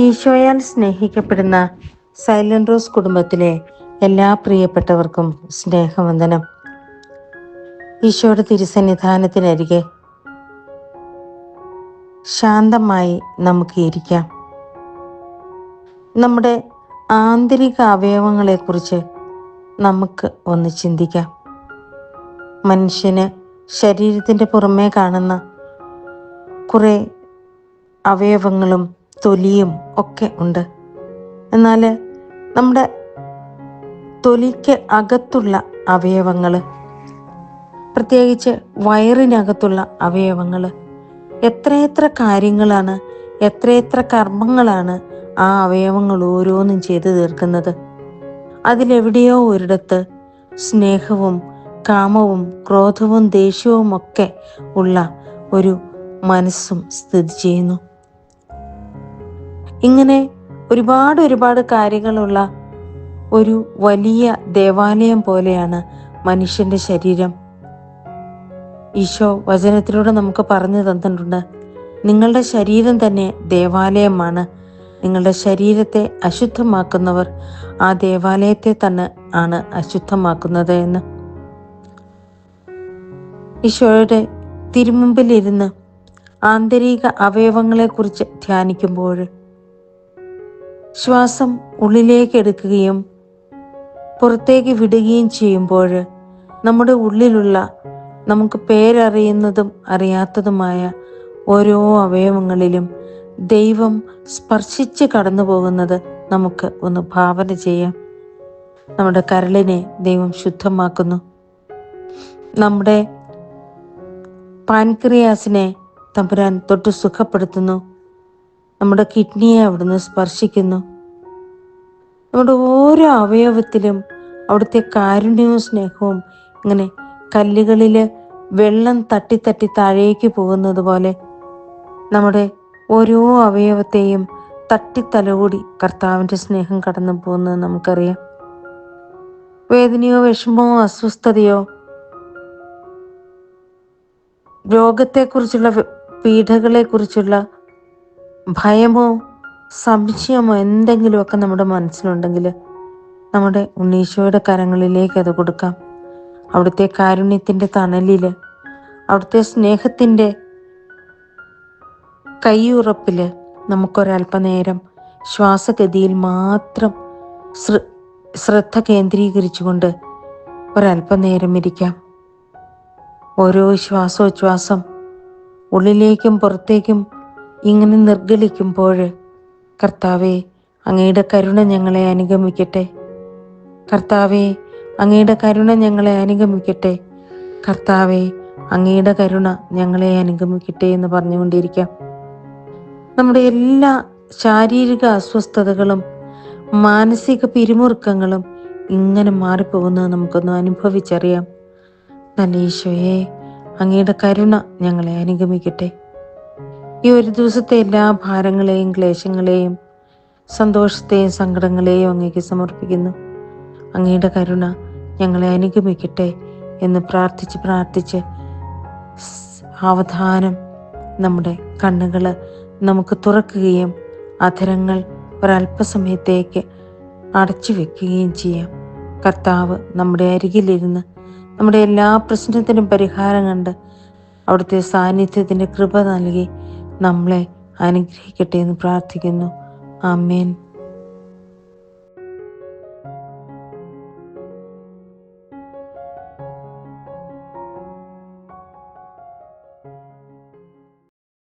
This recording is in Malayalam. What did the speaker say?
ഈശോയാൽ സ്നേഹിക്കപ്പെടുന്ന സൈലന്റ് റോസ് കുടുംബത്തിലെ എല്ലാ പ്രിയപ്പെട്ടവർക്കും സ്നേഹവന്ദനം. ഈശോയുടെ തിരുസന്നിധാനത്തിനരികെ ശാന്തമായി നമുക്ക് ഇരിക്കാം. നമ്മുടെ ആന്തരിക അവയവങ്ങളെക്കുറിച്ച് നമുക്ക് ഒന്ന് ചിന്തിക്കാം. മനുഷ്യന് ശരീരത്തിന്റെ പുറമേ കാണുന്ന കുറേ അവയവങ്ങളും തൊലിയും ഒക്കെ ഉണ്ട്. എന്നാൽ നമ്മുടെ തൊലിക്ക് അകത്തുള്ള അവയവങ്ങൾ പ്രത്യേകിച്ച് വയറിനകത്തുള്ള അവയവങ്ങൾ എത്രയെത്ര കാര്യങ്ങളാണ് എത്രയെത്ര കർമ്മങ്ങളാണ് ആ അവയവങ്ങൾ ഓരോന്നും ചെയ്തു തീർക്കുന്നത്. അതിലെവിടെയോ ഒരിടത്ത് സ്നേഹവും കാമവും ക്രോധവും ദേഷ്യവും ഒക്കെ ഉള്ള ഒരു മനസ്സും സ്ഥിതി ചെയ്യുന്നു. ഇങ്ങനെ ഒരുപാട് ഒരുപാട് കാര്യങ്ങളുള്ള ഒരു വലിയ ദേവാലയം പോലെയാണ് മനുഷ്യന്റെ ശരീരം. ഈശോ വചനത്തിലൂടെ നമുക്ക് പറഞ്ഞു തന്നിട്ടുണ്ട് നിങ്ങളുടെ ശരീരം തന്നെ ദേവാലയമാണ്. നിങ്ങളുടെ ശരീരത്തെ അശുദ്ധമാക്കുന്നവർ ആ ദേവാലയത്തെ തന്നെ ആണ് അശുദ്ധമാക്കുന്നത് എന്ന്. ഈശോയുടെ തിരുമുമ്പിലിരുന്ന് ആന്തരിക അവയവങ്ങളെ കുറിച്ച് ധ്യാനിക്കുമ്പോൾ ശ്വാസം ഉള്ളിലേക്ക് എടുക്കുകയും പുറത്തേക്ക് വിടുകയും ചെയ്യുമ്പോൾ നമ്മുടെ ഉള്ളിലുള്ള നമുക്ക് പേരറിയുന്നതും അറിയാത്തതുമായ ഓരോ അവയവങ്ങളിലും ദൈവം സ്പർശിച്ച് കടന്നു പോകുന്നത് നമുക്ക് ഒന്ന് ഭാവന ചെയ്യാം. നമ്മുടെ കരളിനെ ദൈവം ശുദ്ധമാക്കുന്നു. നമ്മുടെ പാൻക്രിയാസിനെ തമ്പുരാൻ തൊട്ട് സുഖപ്പെടുത്തുന്നു. നമ്മുടെ കിഡ്നിയെ അവിടുന്ന് സ്പർശിക്കുന്നു. നമ്മുടെ ഓരോ അവയവത്തിലും അവിടുത്തെ കാരുണ്യവും സ്നേഹവും ഇങ്ങനെ കല്ലുകളിൽ വെള്ളം തട്ടി തട്ടി താഴേക്ക് പോകുന്നത് പോലെ നമ്മുടെ ഓരോ അവയവത്തെയും തട്ടി തലകൂടി കർത്താവിന്റെ സ്നേഹം കടന്നു പോകുന്നത് നമുക്കറിയാം. വേദനയോ വിഷമമോ അസ്വസ്ഥതയോ രോഗത്തെക്കുറിച്ചുള്ള പീഡകളെക്കുറിച്ചുള്ള ഭയമോ സംശയമോ എന്തെങ്കിലുമൊക്കെ നമ്മുടെ മനസ്സിലുണ്ടെങ്കിൽ നമ്മുടെ ഉണ്ണീശോയുടെ കരങ്ങളിലേക്ക് അത് കൊടുക്കാം. അവിടുത്തെ കാരുണ്യത്തിന്റെ തണലിൽ അവിടുത്തെ സ്നേഹത്തിന്റെ കൈയുറപ്പിൽ നമുക്കൊരല്പനേരം ശ്വാസഗതിയിൽ മാത്രം ശ്രദ്ധ കേന്ദ്രീകരിച്ചുകൊണ്ട് ഒരല്പനേരം ഇരിക്കാം. ഓരോ ശ്വാസോച്ഛ്വാസം ഉള്ളിലേക്കും പുറത്തേക്കും ഇങ്ങനെ നിർഗലിക്കുമ്പോൾ കർത്താവെ അങ്ങയുടെ കരുണ ഞങ്ങളെ അനുഗമിക്കട്ടെ. കർത്താവെ അങ്ങയുടെ കരുണ ഞങ്ങളെ അനുഗമിക്കട്ടെ. കർത്താവെ അങ്ങയുടെ കരുണ ഞങ്ങളെ അനുഗമിക്കട്ടെ എന്ന് പറഞ്ഞുകൊണ്ടിരിക്കാം. നമ്മുടെ എല്ലാ ശാരീരിക അസ്വസ്ഥതകളും മാനസിക പിരിമുറുക്കങ്ങളും ഇങ്ങനെ മാറിപ്പോകുന്നത് നമുക്കൊന്ന് അനുഭവിച്ചറിയാം. നല്ല ഈശോയെ അങ്ങയുടെ കരുണ ഞങ്ങളെ അനുഗമിക്കട്ടെ. ഈ ഒരു ദിവസത്തെ എല്ലാ ഭാരങ്ങളെയും ക്ലേശങ്ങളെയും സന്തോഷത്തെയും സങ്കടങ്ങളെയും അങ്ങേക്ക് സമർപ്പിക്കുന്നു. അങ്ങയുടെ കരുണ ഞങ്ങളെ അനുഗമിക്കട്ടെ എന്ന് പ്രാർത്ഥിച്ച് പ്രാർത്ഥിച്ച് അവധാനം നമ്മുടെ കണ്ണുകൾ നമുക്ക് തുറക്കുകയും അധരങ്ങൾ ഒരല്പസമയത്തേക്ക് അടച്ചു വെക്കുകയും ചെയ്യാം. കർത്താവ് നമ്മുടെ അരികിലിരുന്ന് നമ്മുടെ എല്ലാ പ്രശ്നത്തിനും പരിഹാരം കണ്ട് അവിടുത്തെ സാന്നിധ്യത്തിന്റെ കൃപ നൽകി നമ്മളെ അനുഗ്രഹിക്കട്ടെ എന്ന് പ്രാർത്ഥിക്കുന്നു. ആമേൻ.